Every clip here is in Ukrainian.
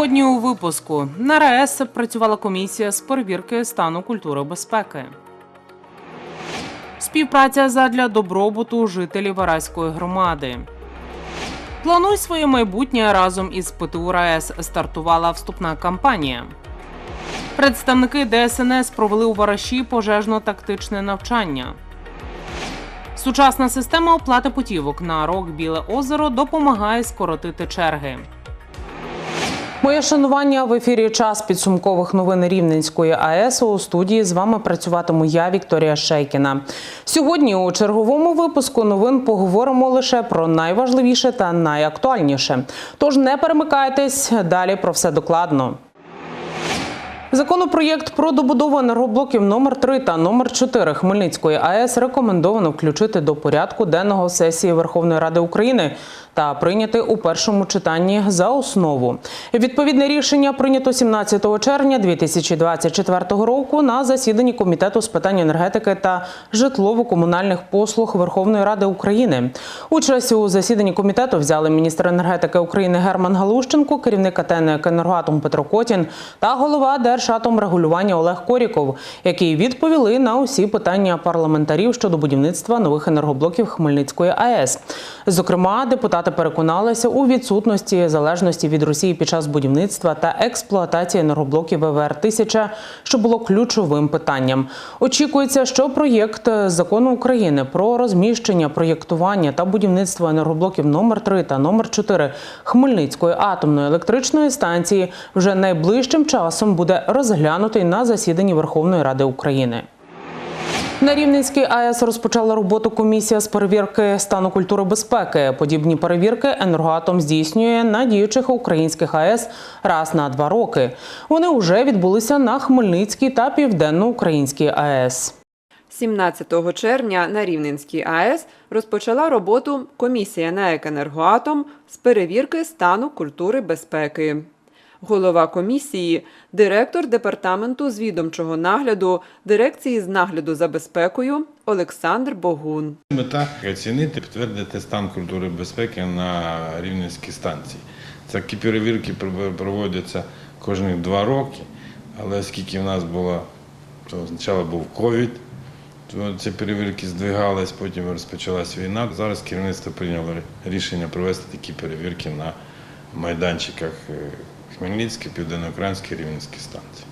Сьогодні у випуску на РаЕС працювала комісія з перевірки стану культури безпеки. Співпраця задля добробуту жителів Вараської громади. Плануй своє майбутнє разом із ПТУ РаЕС стартувала вступна кампанія. Представники ДСНС провели у Вараші пожежно-тактичне навчання. Сучасна система оплати путівок на рок Біле озеро допомагає скоротити черги. Моє шанування в ефірі час підсумкових новин Рівненської АЕС. У студії з вами працюватиму я, Вікторія Шейкіна. Сьогодні у черговому випуску новин поговоримо лише про найважливіше та найактуальніше. Тож не перемикайтесь далі про все докладно. Законопроєкт про добудову енергоблоків номер 3 та номер 4 Хмельницької АЕС рекомендовано включити до порядку денного сесії Верховної Ради України та прийняти у першому читанні за основу. Відповідне рішення прийнято 17 червня 2024 року на засіданні комітету з питань енергетики та житлово-комунальних послуг Верховної Ради України. Участь у засіданні комітету взяли міністр енергетики України Герман Галущенко, керівник АТ «Енергоатом» Петро Котін та голова Держатомрегулювання Олег Коріков, які відповіли на усі питання парламентарів щодо будівництва нових енергоблоків Хмельницької АЕС. Зокрема, депутати переконалися у відсутності залежності від Росії під час будівництва та експлуатації енергоблоків ВВР 1000 що було ключовим питанням. Очікується, що проєкт закону України про розміщення, проєктування та будівництво енергоблоків номер 3 та номер 4 Хмельницької атомної електричної станції вже найближчим часом буде розглянутий на засіданні Верховної Ради України. На Рівненській АЕС розпочала роботу комісія з перевірки стану культури безпеки. Подібні перевірки енергоатом здійснює на діючих українських АЕС раз на два роки. Вони вже відбулися на Хмельницькій та Південноукраїнській АЕС. 17 червня на Рівненській АЕС розпочала роботу комісія на «Екенергоатом» з перевірки стану культури безпеки. Голова комісії, директор департаменту з відомчого нагляду Дирекції з нагляду за безпекою Олександр Богун. Мета оцінити, підтвердити стан культури безпеки на рівненській станції. Такі перевірки проводяться кожні два роки, але оскільки в нас було, то спочатку був ковід, ці перевірки здвигались, потім розпочалась війна. Зараз керівництво прийняло рішення провести такі перевірки на майданчиках е, Хмельницькій, Південноукраїнській, Рівненській станції.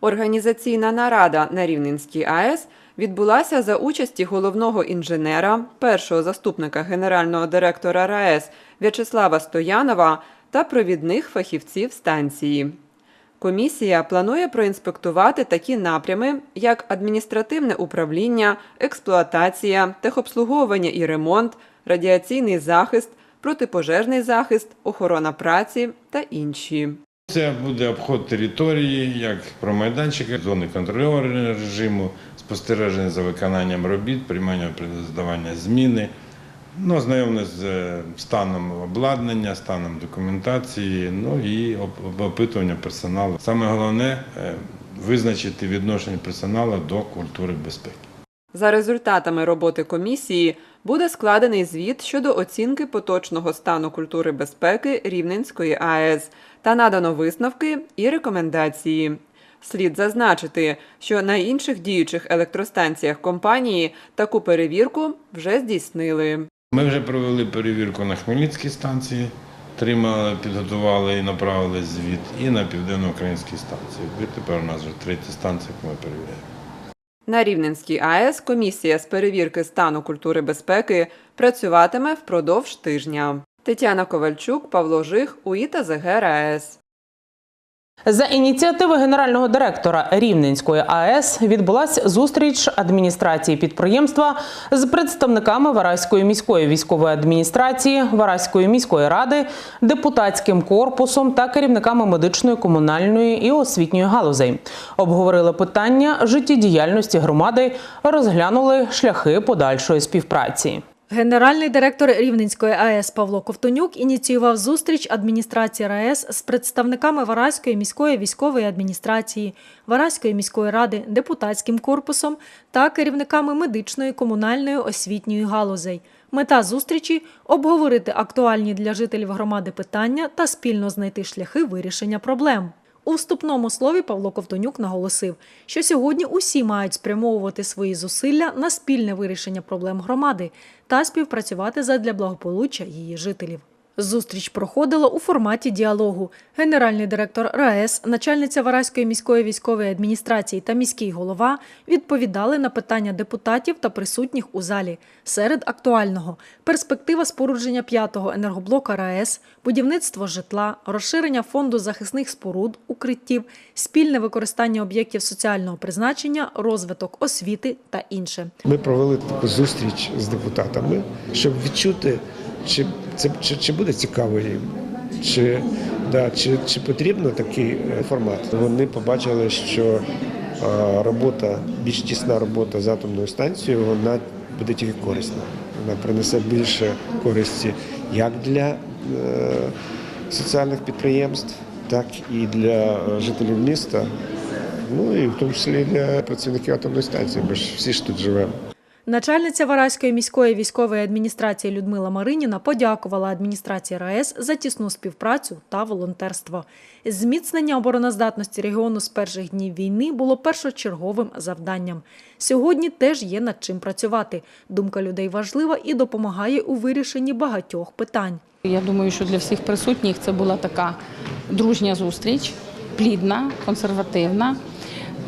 Організаційна нарада на Рівненській АЕС відбулася за участі головного інженера, першого заступника генерального директора РаЕС В'ячеслава Стоянова та провідних фахівців станції. Комісія планує проінспектувати такі напрями, як адміністративне управління, експлуатація, техобслуговування і ремонт, радіаційний захист, протипожежний захист, охорона праці та інші. Це буде обход території, як про майданчики, зони контрольованого режиму, спостереження за виконанням робіт, приймання здавання зміни, ну, ознайомлення з е, станом обладнання, станом документації, ну і оп- опитування персоналу. Саме головне е, визначити відношення персоналу до культури безпеки. За результатами роботи комісії буде складений звіт щодо оцінки поточного стану культури безпеки Рівненської АЕС та надано висновки і рекомендації. Слід зазначити, що на інших діючих електростанціях компанії таку перевірку вже здійснили. Ми вже провели перевірку на Хмельницькій станції, тримали, підготували і направили звіт, і на південноукраїнській станції. Тепер у нас вже третя станція, яку ми перевіряємо. На Рівненській АЕС комісія з перевірки стану культури безпеки працюватиме впродовж тижня. Тетяна Ковальчук, Павло Жих, УІТА АЕС. За ініціативи генерального директора Рівненської АЕС відбулася зустріч адміністрації підприємства з представниками Вараської міської військової адміністрації, Вараської міської ради, депутатським корпусом та керівниками медичної, комунальної і освітньої галузей. Обговорили питання життєдіяльності громади, розглянули шляхи подальшої співпраці. Генеральний директор Рівненської АЕС Павло Ковтонюк ініціював зустріч адміністрації РаЕС з представниками Вараської міської військової адміністрації, Вараської міської ради, депутатським корпусом та керівниками медичної, комунальної, освітньої галузей. Мета зустрічі обговорити актуальні для жителів громади питання та спільно знайти шляхи вирішення проблем. У вступному слові Павло Ковтонюк наголосив, що сьогодні усі мають спрямовувати свої зусилля на спільне вирішення проблем громади та співпрацювати задля благополуччя її жителів. Зустріч проходила у форматі діалогу. Генеральний директор РаЕС, начальниця Вараської міської військової адміністрації та міський голова відповідали на питання депутатів та присутніх у залі. Серед актуального перспектива спорудження п'ятого енергоблока РаЕС, будівництво житла, розширення фонду захисних споруд, укриттів, спільне використання об'єктів соціального призначення, розвиток освіти та інше. Ми провели таку зустріч з депутатами, щоб відчути, чи це чи, чи буде цікаво їм, чи, да, чи, чи потрібно такий е, формат. Вони побачили, що робота, більш тісна робота з атомною станцією, вона буде тільки корисна. Вона принесе більше користі як для е, соціальних підприємств, так і для е, жителів міста. Ну і в тому числі для працівників атомної станції, бо ж всі ж тут живемо. Начальниця Вараської міської військової адміністрації Людмила Мариніна подякувала адміністрації РаЕС за тісну співпрацю та волонтерство. Зміцнення обороноздатності регіону з перших днів війни було першочерговим завданням. Сьогодні теж є над чим працювати. Думка людей важлива і допомагає у вирішенні багатьох питань. Я думаю, що для всіх присутніх це була така дружня зустріч, плідна, консервативна,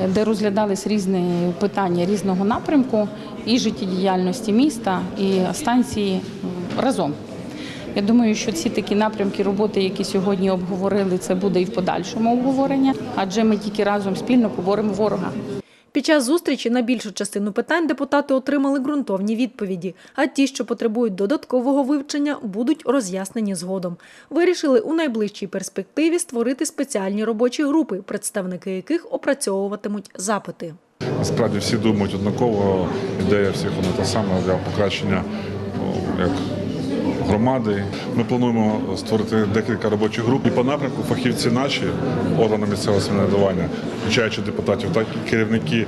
де розглядались різні питання різного напрямку і життєдіяльності міста, і станції разом. Я думаю, що ці такі напрямки роботи, які сьогодні обговорили, це буде і в подальшому обговорення, адже ми тільки разом спільно поборемо ворога. Під час зустрічі на більшу частину питань депутати отримали ґрунтовні відповіді, а ті, що потребують додаткового вивчення, будуть роз'яснені згодом. Вирішили у найближчій перспективі створити спеціальні робочі групи, представники яких опрацьовуватимуть запити. Насправді всі думають однаково, ідея всіх вона та сама для покращення як громади. Ми плануємо створити декілька робочих груп і по напрямку фахівці наші органи місцевого самоврядування, включаючи депутатів, так і керівники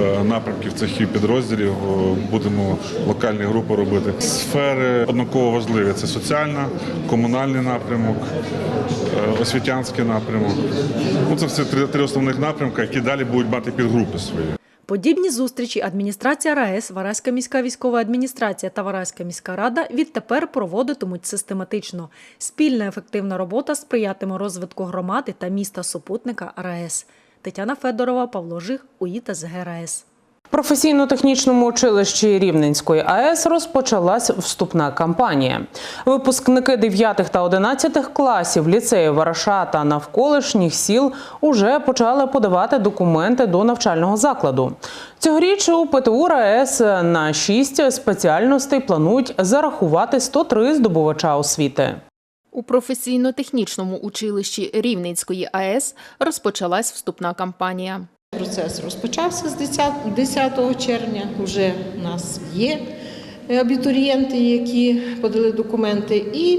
е, напрямків цехів підрозділів. е, Будемо локальні групи робити. Сфери однаково важливі: це соціальна, комунальний напрямок, е, освітянський напрямок. Ну, це всі три, три основних напрямки, які далі будуть мати підгрупи свої. Подібні зустрічі адміністрація РаЕС, Вараська міська військова адміністрація та Вараська міська рада відтепер проводитимуть систематично. Спільна ефективна робота сприятиме розвитку громади та міста супутника РаЕС. Тетяна Федорова, Павло Жих, УІТА Раес. Професійно-технічному училищі Рівненської АЕС розпочалась вступна кампанія. Випускники 9 та 11 класів ліцею Вараша та навколишніх сіл уже почали подавати документи до навчального закладу. Цьогоріч у ПТУ РаЕС на 6 спеціальностей планують зарахувати 103 здобувача освіти. У професійно-технічному училищі Рівненської АЕС розпочалась вступна кампанія. Процес розпочався з 10, 10 червня. Вже у нас є абітурієнти, які подали документи, і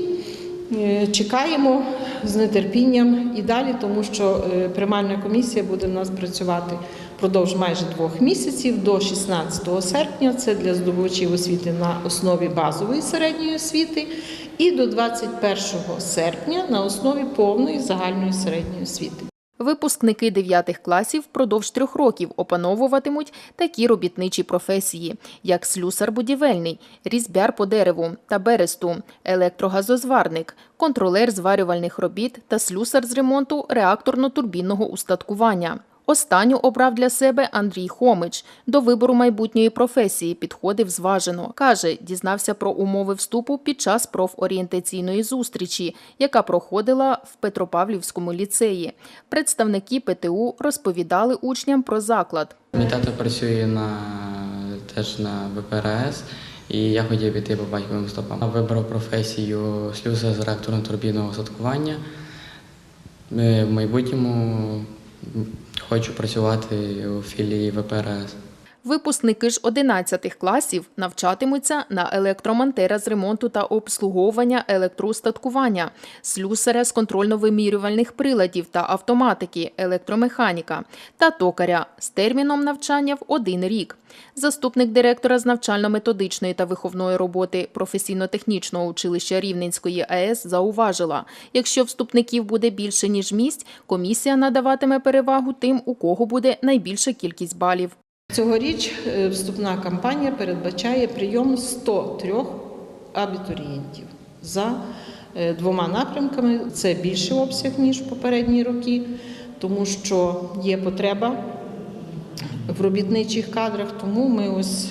е, чекаємо з нетерпінням і далі, тому що е, приймальна комісія буде в нас працювати впродовж майже двох місяців до 16 серпня. Це для здобувачів освіти на основі базової середньої освіти, і до 21 серпня на основі повної загальної середньої освіти. Випускники 9 класів впродовж трьох років опановуватимуть такі робітничі професії, як слюсар будівельний, різьбяр по дереву та бересту, електрогазозварник, контролер зварювальних робіт та слюсар з ремонту реакторно-турбінного устаткування. Останню обрав для себе Андрій Хомич. До вибору майбутньої професії підходив зважено. Каже, дізнався про умови вступу під час профорієнтаційної зустрічі, яка проходила в Петропавлівському ліцеї. Представники ПТУ розповідали учням про заклад. Мій тато працює на теж на ВПРС, і я хотів піти по батьковим стопам. Вибрав професію слюсар з реакторно-турбінного садкування. В майбутньому хочу працювати у філії ВПРС. Випускники ж 11 класів навчатимуться на електромонтера з ремонту та обслуговування електроустаткування, слюсаря з контрольно-вимірювальних приладів та автоматики, електромеханіка та токаря з терміном навчання в один рік. Заступник директора з навчально-методичної та виховної роботи професійно-технічного училища Рівненської АЕС зауважила, якщо вступників буде більше ніж місць, комісія надаватиме перевагу тим, у кого буде найбільша кількість балів. Цьогоріч е, вступна кампанія передбачає прийом 103 абітурієнтів за е, двома напрямками. Це більший обсяг, ніж попередні роки, тому що є потреба в робітничих кадрах, тому ми ось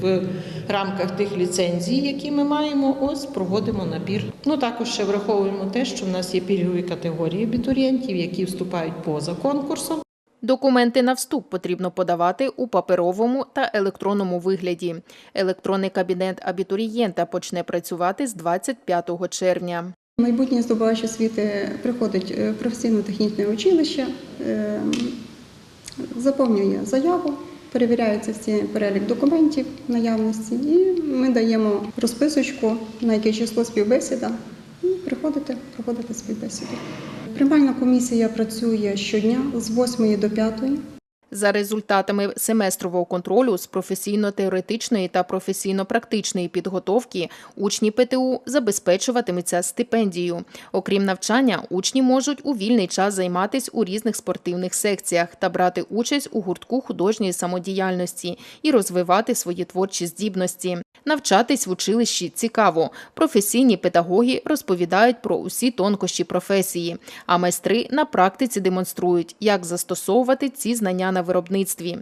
в рамках тих ліцензій, які ми маємо, ось проводимо набір. Ну також ще враховуємо те, що в нас є пільгові категорії абітурієнтів, які вступають поза конкурсом. Документи на вступ потрібно подавати у паперовому та електронному вигляді. Електронний кабінет абітурієнта почне працювати з 25 червня. Майбутній здобувач освіти приходить в професійно-технічне училище, е, заповнює заяву, перевіряється всі перелік документів наявності, і ми даємо розписочку, на яке число співбесіда, і приходите, проходите співбесіду. Приймальна комісія працює щодня з 8 до 5. За результатами семестрового контролю з професійно-теоретичної та професійно-практичної підготовки учні ПТУ забезпечуватимуться стипендією. Окрім навчання, учні можуть у вільний час займатися у різних спортивних секціях та брати участь у гуртку художньої самодіяльності і розвивати свої творчі здібності. Навчатись в училищі цікаво. Професійні педагоги розповідають про усі тонкощі професії, а майстри на практиці демонструють, як застосовувати ці знання на виробництві.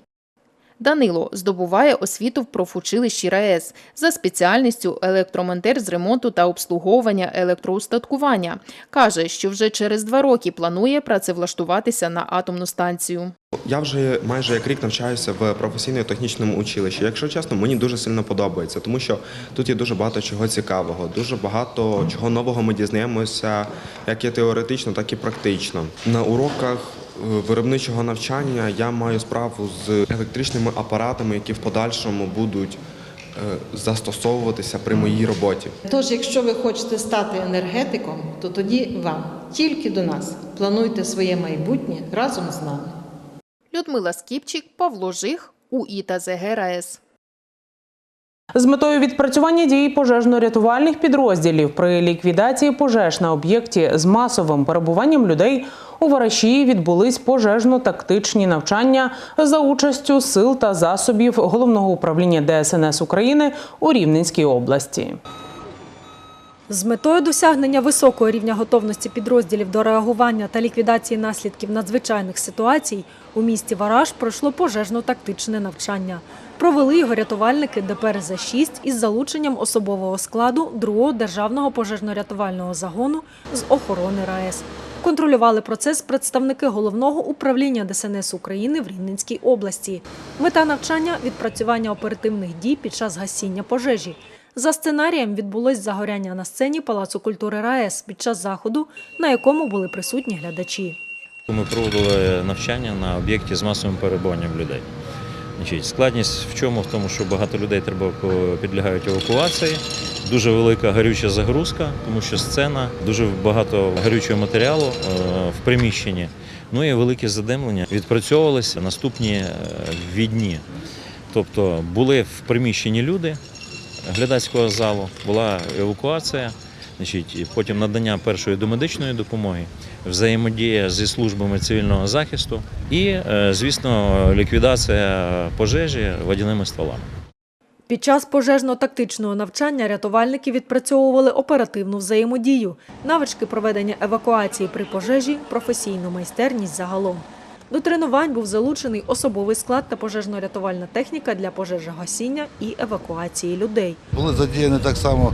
Данило здобуває освіту в профучилищі РаЕС за спеціальністю електромонтер з ремонту та обслуговування електроустаткування. Каже, що вже через два роки планує працевлаштуватися на атомну станцію. Я вже майже як рік навчаюся в професійно-технічному училищі. Якщо чесно, мені дуже сильно подобається, тому що тут є дуже багато чого цікавого, дуже багато чого нового ми дізнаємося, як і теоретично, так і практично. На уроках виробничого навчання я маю справу з електричними апаратами, які в подальшому будуть е, застосовуватися при моїй роботі. Тож, якщо ви хочете стати енергетиком, то тоді вам тільки до нас плануйте своє майбутнє разом з нами. Людмила Скіпчик, Павло Жих, УІ та З метою відпрацювання дій пожежно-рятувальних підрозділів при ліквідації пожеж на об'єкті з масовим перебуванням людей у Вараші відбулись пожежно-тактичні навчання за участю сил та засобів головного управління ДСНС України у Рівненській області. З метою досягнення високого рівня готовності підрозділів до реагування та ліквідації наслідків надзвичайних ситуацій у місті Вараж пройшло пожежно-тактичне навчання. Провели його рятувальники ДПРЗ-6 із залученням особового складу 2-го державного пожежно-рятувального загону з охорони РаЕС. Контролювали процес представники головного управління ДСНС України в Рівненській області. Мета навчання відпрацювання оперативних дій під час гасіння пожежі. За сценарієм відбулось загоряння на сцені Палацу культури РаЕС під час заходу, на якому були присутні глядачі. Ми проводили навчання на об'єкті з масовим перебуванням людей. Значить, складність в чому? В тому, що багато людей треба підлягають евакуації, дуже велика гарюча загрузка, тому що сцена, дуже багато гарючого матеріалу е, в приміщенні. Ну і велике задимлення. Відпрацьовувалися наступні е, відні. Тобто були в приміщенні люди глядацького залу, була евакуація, значить, потім надання першої домедичної допомоги, взаємодія зі службами цивільного захисту і, е, звісно, ліквідація пожежі водяними стволами. Під час пожежно-тактичного навчання рятувальники відпрацьовували оперативну взаємодію, навички проведення евакуації при пожежі, професійну майстерність загалом. До тренувань був залучений особовий склад та пожежно-рятувальна техніка для пожежогасіння і евакуації людей. Були задіяні так само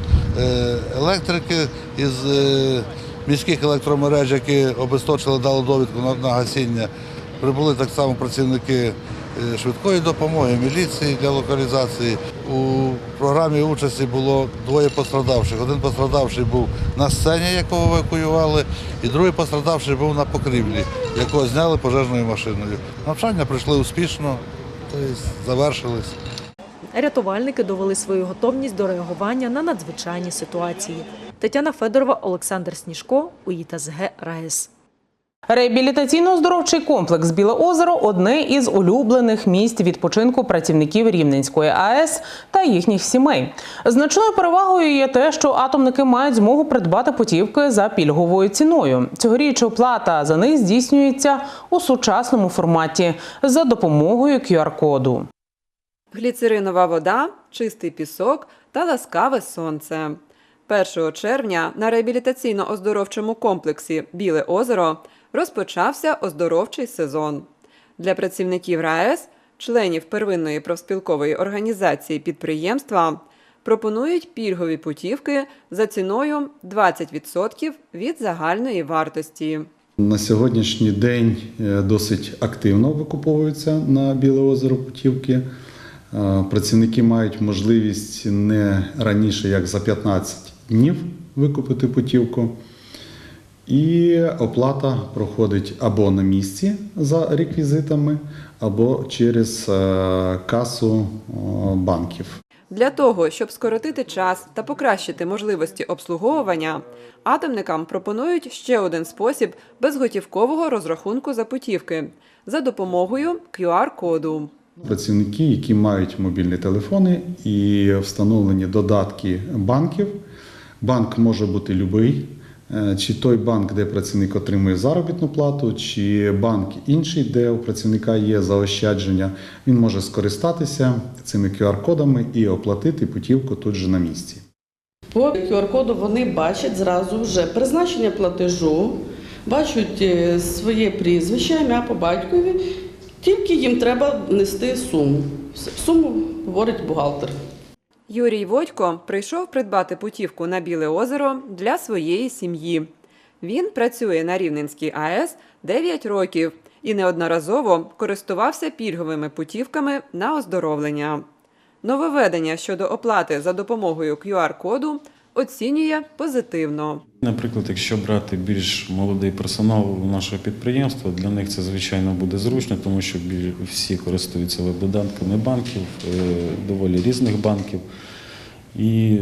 електрики із е, міських електромереж, які обесточили, дали довідку на, на гасіння. Прибули так само працівники е, швидкої допомоги, міліції для локалізації. У програмі участі було двоє пострадавших. Один пострадавший був на сцені, якого евакуювали, і другий пострадавший був на покрівлі, якого зняли пожежною машиною. Навчання пройшли успішно. тобто завершились. Рятувальники довели свою готовність до реагування на надзвичайні ситуації. Тетяна Федорова, Олександр Сніжко, УІТСГ РаЕС. Реабілітаційно-оздоровчий комплекс Біле озеро одне із улюблених місць відпочинку працівників Рівненської АЕС та їхніх сімей. Значною перевагою є те, що атомники мають змогу придбати путівки за пільговою ціною. Цьогоріч оплата за них здійснюється у сучасному форматі за допомогою QR-коду. Гліцеринова вода, чистий пісок та ласкаве сонце. 1 червня на реабілітаційно-оздоровчому комплексі Біле озеро розпочався оздоровчий сезон. Для працівників РаЕС, членів первинної профспілкової організації підприємства, пропонують пільгові путівки за ціною 20% від загальної вартості. На сьогоднішній день е, досить активно викуповуються на Біле озеро путівки. Е, Працівники мають можливість не раніше, як за 15 днів викупити путівку. І оплата проходить або на місці за реквізитами, або через е, касу е, банків. Для того, щоб скоротити час та покращити можливості обслуговування, атомникам пропонують ще один спосіб безготівкового розрахунку за путівки за допомогою QR-коду. Працівники, які мають мобільні телефони і встановлені додатки банків. Банк може бути будь-який, е, чи той банк, де працівник отримує заробітну плату, чи банк інший, де у працівника є заощадження. Він може скористатися цими QR-кодами і оплатити путівку тут же на місці. По QR-коду вони бачать зразу вже призначення платежу, бачать е, своє прізвище, ім'я по батькові, тільки їм треба внести суму. Суму говорить бухгалтер. Юрій Водько прийшов придбати путівку на Біле озеро для своєї сім'ї. Він працює на Рівненській АЕС 9 років і неодноразово користувався пільговими путівками на оздоровлення. Нововведення щодо оплати за допомогою QR-коду оцінює позитивно. Наприклад, якщо брати більш молодий персонал нашого підприємства, для них це звичайно буде зручно, тому що всі користуються веб-додатками банків, е, доволі різних банків. І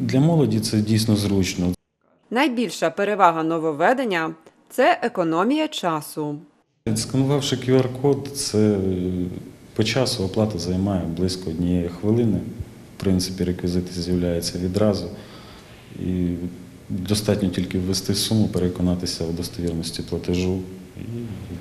для молоді це дійсно зручно. Найбільша перевага нововведення це економія часу. Сканувавши QR-код, це е, по часу оплата займає близько однієї хвилини. Принципі, реквізити з'являються відразу. І достатньо тільки ввести суму, переконатися в достовірності платежу і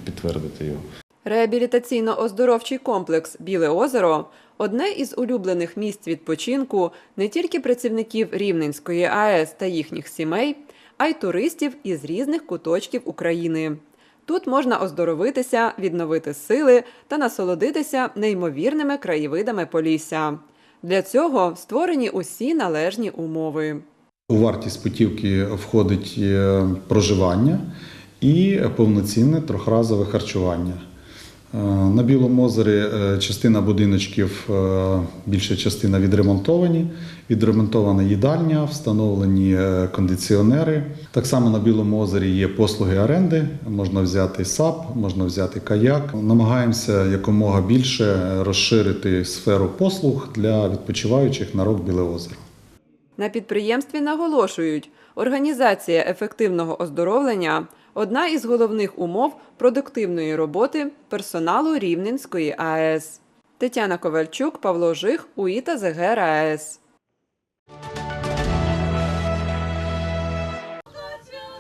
підтвердити його. Реабілітаційно-оздоровчий комплекс Біле озеро одне із улюблених місць відпочинку не тільки працівників Рівненської АЕС та їхніх сімей, а й туристів із різних куточків України. Тут можна оздоровитися, відновити сили та насолодитися неймовірними краєвидами Полісся. Для цього створені усі належні умови. У вартість путівки входить е, проживання і повноцінне трьохразове харчування. Е, На Білому озері е, частина будиночків, е, більша частина відремонтовані, відремонтована їдальня, встановлені кондиціонери. Так само на Білому озері є послуги оренди, можна взяти САП, можна взяти каяк. Намагаємося якомога більше розширити сферу послуг для відпочиваючих на рок Біле озеро. На підприємстві наголошують, організація ефективного оздоровлення одна із головних умов продуктивної роботи персоналу Рівненської АЕС. Тетяна Ковальчук, Павло Жих, УІТА ЗГ РаЕС.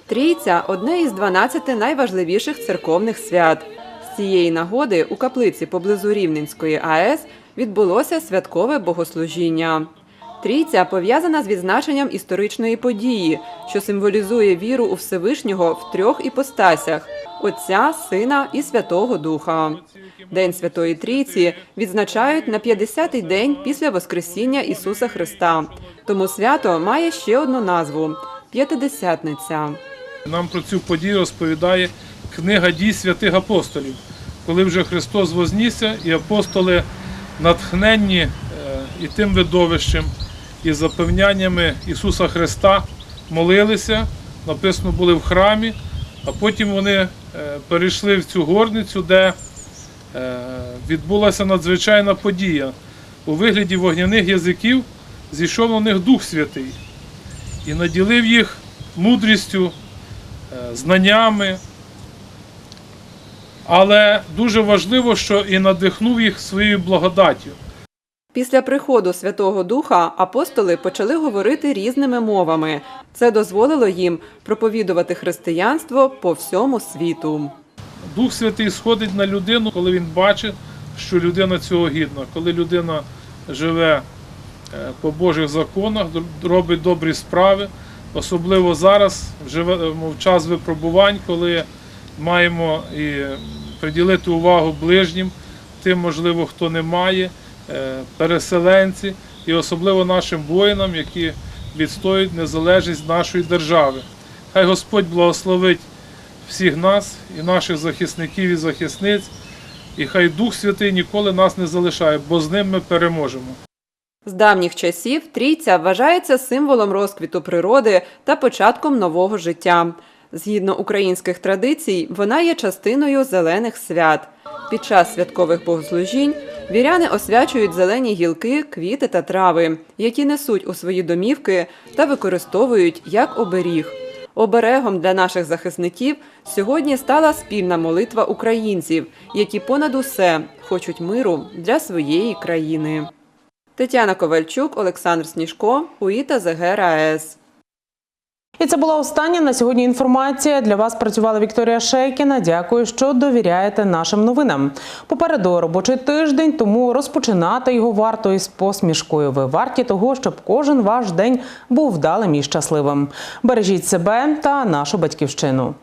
Трійця одне із 12 найважливіших церковних свят. З цієї нагоди у каплиці поблизу Рівненської АЕС відбулося святкове богослужіння. Трійця пов'язана з відзначенням історичної події, що символізує віру у Всевишнього в трьох іпостасях Отця, Сина і Святого Духа. День Святої Трійці відзначають на 50-й день після Воскресіння Ісуса Христа. Тому свято має ще одну назву П'ятидесятниця. Нам про цю подію розповідає книга дій святих апостолів, коли вже Христос вознісся, і апостоли, натхненні е, і тим видовищем, і запевняннями Ісуса Христа, молилися, написано були в храмі, а потім вони е, перейшли в цю горницю, де е, відбулася надзвичайна подія. У вигляді вогняних язиків зійшов на них Дух Святий і наділив їх мудрістю, е, знаннями. Але дуже важливо, що і надихнув їх своєю благодаттю. Після приходу Святого Духа апостоли почали говорити різними мовами. Це дозволило їм проповідувати християнство по всьому світу. Дух Святий сходить на людину, коли він бачить, що людина цього гідна, коли людина живе е, по Божих законах, робить добрі справи, особливо зараз, живемо в час випробувань, коли маємо і приділити увагу ближнім, тим, можливо, хто не має, е, переселенці, і особливо нашим воїнам, які відстоюють незалежність нашої держави. Хай Господь благословить всіх нас і наших захисників і захисниць, і хай Дух Святий ніколи нас не залишає, бо з ним ми переможемо. З давніх часів трійця вважається символом розквіту природи та початком нового життя. Згідно українських традицій, вона є частиною зелених свят. Під час святкових богослужінь віряни освячують зелені гілки, квіти та трави, які несуть у свої домівки та використовують як оберіг. Оберегом для наших захисників сьогодні стала спільна молитва українців, які понад усе хочуть миру для своєї країни. Тетяна Ковальчук, Олександр Сніжко, УІТА ЗГР АЕС. І це була остання на сьогодні інформація. Для вас працювала Вікторія Шейкіна. Дякую, що довіряєте нашим новинам. Попереду робочий тиждень, тому розпочинати його варто із посмішкою. Ви варті того, щоб кожен ваш день був вдалим і щасливим. Бережіть себе та нашу батьківщину.